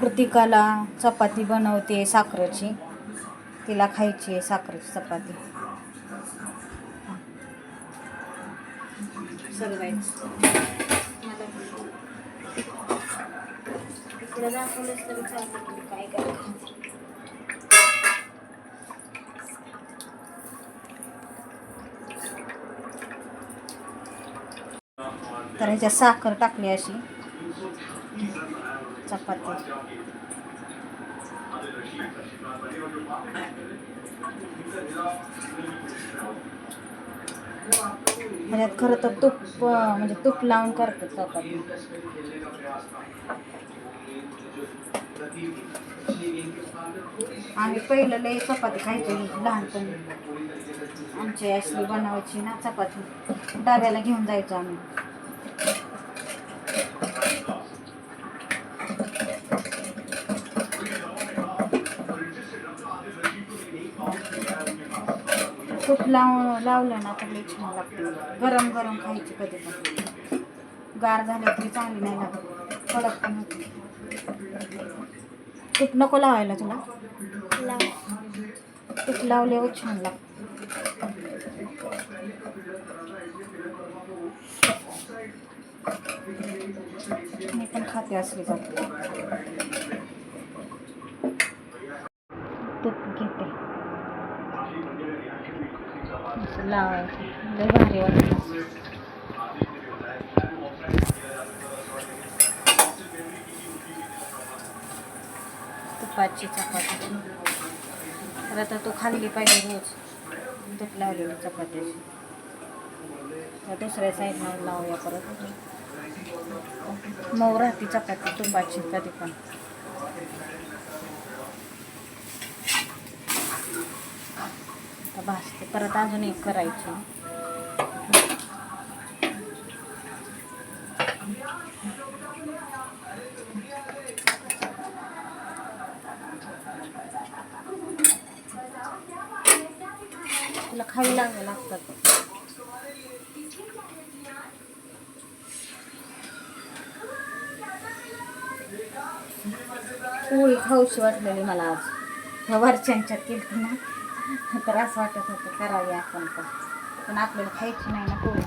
कृतिकाला चपाती बनवते साखरेची. तिला खायची आहे साखरेची चपाती. तर ह्याच्यात साखर टाकली अशी. चपाती. ह्याच्यात खरं तर तूप म्हणजे तूप लावून करतात चपाती. आम्ही पहिलं लई चपाती खायचो लहानपणी. आमची असली बनवायची ना चपाती. डब्याला घेऊन जायचो आम्ही. तूप लाव लावलं ना तर लई छान लागते. गरम गरम खायची कधी पण. गार झालं तरी चांगली नाही लागत. कडक पण होते. तूप नको लावायला तुला? तूप लावल्यावर छान लागते. मी पण खाते असली जाते तूप घेते. लावायचं लय भारी वाटतं तुपाची चपाती. तर आता तू खाल्ली पाहिजे रोज. तूप लावलेली चपाती तर दुसऱ्या साईड लावूया परत. मऊ राहते चपाती तुपाची कधी पण. आता भाजते. परत अजून एक करायची. तुला खावी लागायला लागतात. पोळी खाऊशी वाटलेली मला आज. ह्या वरच्यांच्यात केली ना. तर असं वाटत होतं करावी आपण पण. पण आपल्याला खायची नाही ना पोळी.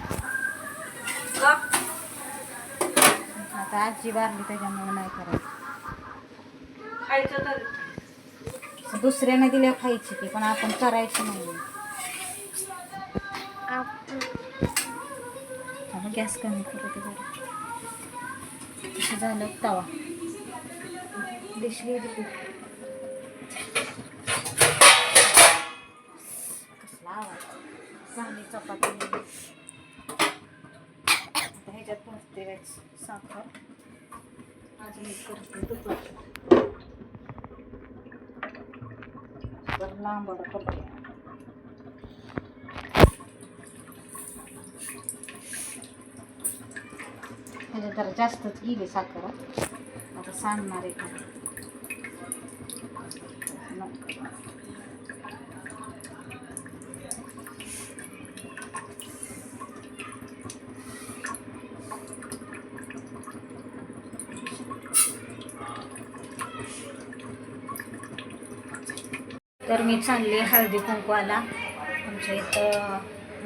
आता आजी वारली त्याच्यामुळे नाही करायचं. खायचं तर. दुसऱ्याने दिल्या खायची ती पण आपण करायची नाही. गॅस कमी करते जरा. झालं तवा. डिश गेली. चांगली चपाती. आता ह्याच्यात भरते साखर. अजून एक करते तुपाची तर लांबड करते ह्याच्यात जरा जास्तच गेली साखर. आता सांगणार आहे. तर मी चालली हळदी कुंकवाला. आमच्या इथं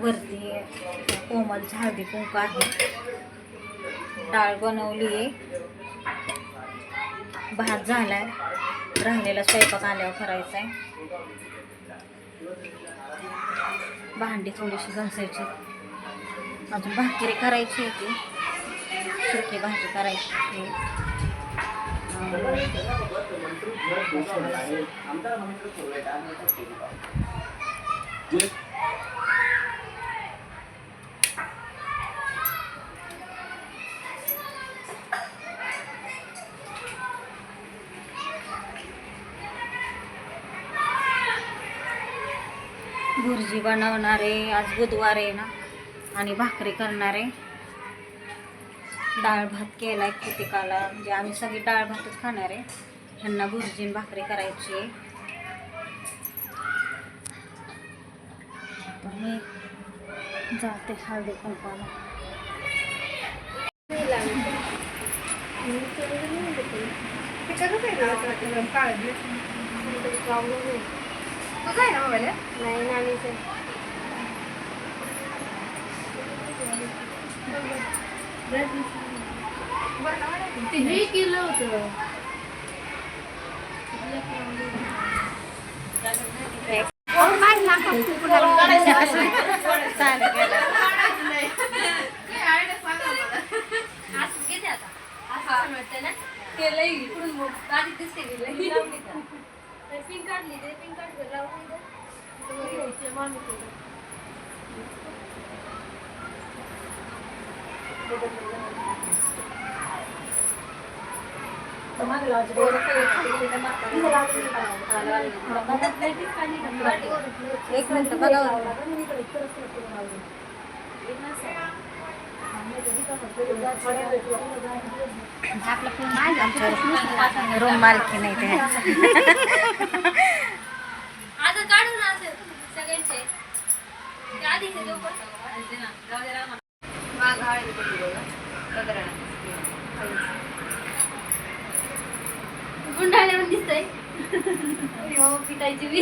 वरती कोमलचं हळदी कुंकू आहे. डाळ बनवली आहे. भात झाला आहे राहिलेला स्वयंपाक आल्यावर करायचा आहे भांडी थोडीशी घासायची. अजून भाकरी करायची होती. सुकी भाजी करायची भुर्जी बनवणार आहे आज बुधवार आहे ना आणि भाकरी करणार. आहे डाळ भात केला आहे कृतिकाला? म्हणजे आम्ही सगळी डाळ भातच खाणार आहे. ह्यांना भुर्जीन भाकरी करायची आहे. मी जाते हळदी कुंपाला आहे ना नाही नाही. ते हे केलं होतं. केलंय इकडून आधी दिसते पिंक काढली ते पिंक एक मिनिट बघा रूम मालकी नाही ते. आता काढू ना असे सगळ्यांचे. ते आधी हे देऊ पण. गुंडाळल्यावर दिसतंय. हो पिटायची बी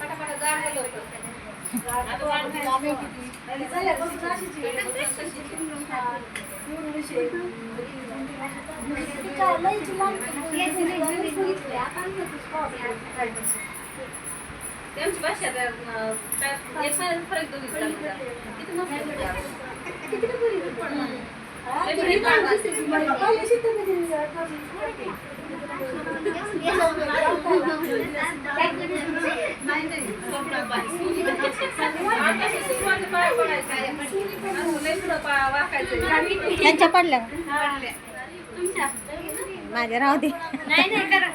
पटापटा जाड गेलो त्यांची भाषा फरक दोघीच त्यांच्या पडल्या. माझ्या राहू दे. नाही नाही करा.